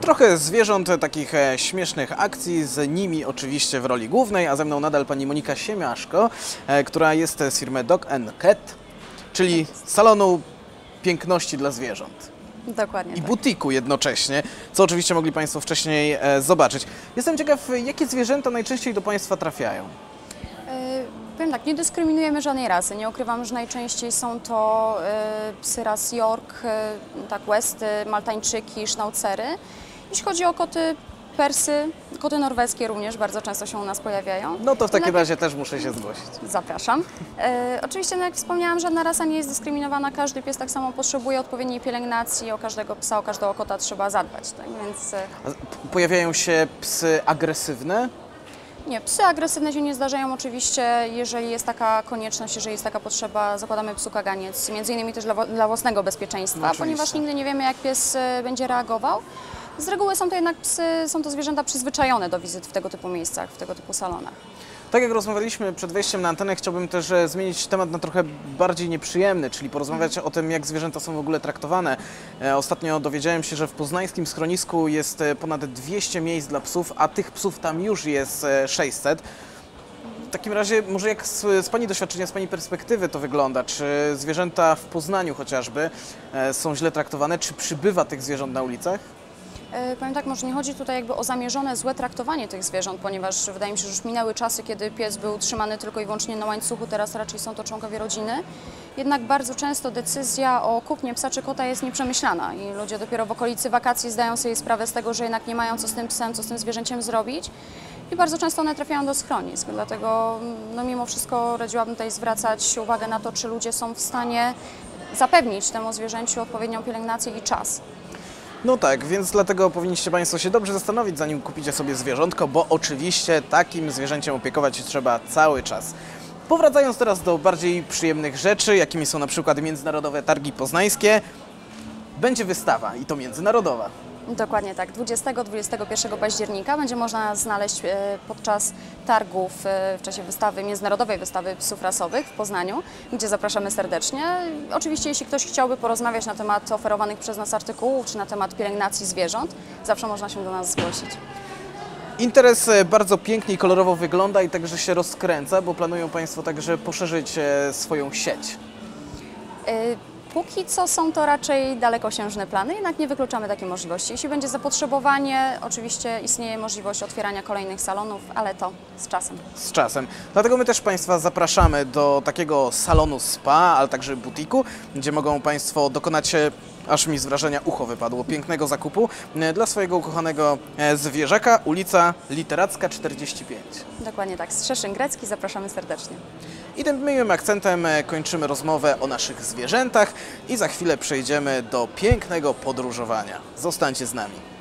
Trochę zwierząt, takich e, śmiesznych akcji, z nimi oczywiście w roli głównej, a ze mną nadal pani Monika Siemiaszko, e, która jest z firmy Dog Cat, czyli salonu piękności dla zwierząt Dokładnie i tak. butiku jednocześnie, co oczywiście mogli Państwo wcześniej e, zobaczyć. Jestem ciekaw, jakie zwierzęta najczęściej do Państwa trafiają? E, Powiem tak, nie dyskryminujemy żadnej rasy. Nie ukrywam, że najczęściej są to e, psy ras York, e, tak Westy, Maltańczyki, Sznaucery. Jeśli chodzi o koty Persy, koty norweskie również bardzo często się u nas pojawiają. No to w takim Jednak- razie też muszę się zgłosić. Zapraszam. E, oczywiście, no jak wspomniałam, żadna rasa nie jest dyskryminowana. Każdy pies tak samo potrzebuje odpowiedniej pielęgnacji. O każdego psa, o każdego kota trzeba zadbać. Tak więc Pojawiają się psy agresywne? Nie, psy agresywne się nie zdarzają oczywiście, jeżeli jest taka konieczność, jeżeli jest taka potrzeba, zakładamy psu kaganiec, między innymi też dla, dla własnego bezpieczeństwa, No ponieważ nigdy nie wiemy, jak pies e, będzie reagował. Z reguły są to jednak psy, są to zwierzęta przyzwyczajone do wizyt w tego typu miejscach, w tego typu salonach. Tak jak rozmawialiśmy przed wejściem na antenę, chciałbym też e, zmienić temat na trochę bardziej nieprzyjemny, czyli porozmawiać o tym, jak zwierzęta są w ogóle traktowane. E, Ostatnio dowiedziałem się, że w poznańskim schronisku jest e, ponad 200 miejsc dla psów, a tych psów tam już jest e, 600. W takim razie, może jak z, z Pani doświadczenia, z Pani perspektywy to wygląda? Czy zwierzęta w Poznaniu chociażby są źle traktowane? Czy przybywa tych zwierząt na ulicach? E, Powiem tak, może nie chodzi tutaj jakby o zamierzone złe traktowanie tych zwierząt, ponieważ wydaje mi się, że już minęły czasy, kiedy pies był trzymany tylko i wyłącznie na łańcuchu, teraz raczej są to członkowie rodziny. Jednak bardzo często decyzja o kupnie psa czy kota jest nieprzemyślana i ludzie dopiero w okolicy wakacji zdają sobie sprawę z tego, że jednak nie mają co z tym psem, co z tym zwierzęciem zrobić. I bardzo często one trafiają do schronisk, dlatego no, mimo wszystko radziłabym tutaj zwracać uwagę na to, czy ludzie są w stanie zapewnić temu zwierzęciu odpowiednią pielęgnację i czas. No tak, więc dlatego powinniście Państwo się dobrze zastanowić, zanim kupicie sobie zwierzątko, bo oczywiście takim zwierzęciem opiekować się trzeba cały czas. Powracając teraz do bardziej przyjemnych rzeczy, jakimi są na przykład Międzynarodowe Targi Poznańskie, będzie wystawa i to międzynarodowa. Dokładnie tak. 20-21 października będzie można znaleźć e, podczas targów e, w czasie wystawy, międzynarodowej wystawy psów rasowych w Poznaniu, gdzie zapraszamy serdecznie. Oczywiście, jeśli ktoś chciałby porozmawiać na temat oferowanych przez nas artykułów, czy na temat pielęgnacji zwierząt, zawsze można się do nas zgłosić. Interes e, bardzo pięknie i kolorowo wygląda i także się rozkręca, bo planują Państwo także poszerzyć swoją sieć. E, Póki co są to raczej dalekosiężne plany, jednak nie wykluczamy takiej możliwości. Jeśli będzie zapotrzebowanie, oczywiście istnieje możliwość otwierania kolejnych salonów, ale to z czasem. z czasem. Dlatego my też Państwa zapraszamy do takiego salonu spa, ale także butiku, gdzie mogą Państwo dokonać, aż mi z wrażenia ucho wypadło, pięknego zakupu e, dla swojego ukochanego e, zwierzaka, ulica Literacka 45. Dokładnie tak. Strzeszyn Grecki, zapraszamy serdecznie. I tym miłym akcentem e, kończymy rozmowę o naszych zwierzętach i za chwilę przejdziemy do pięknego podróżowania. Zostańcie z nami.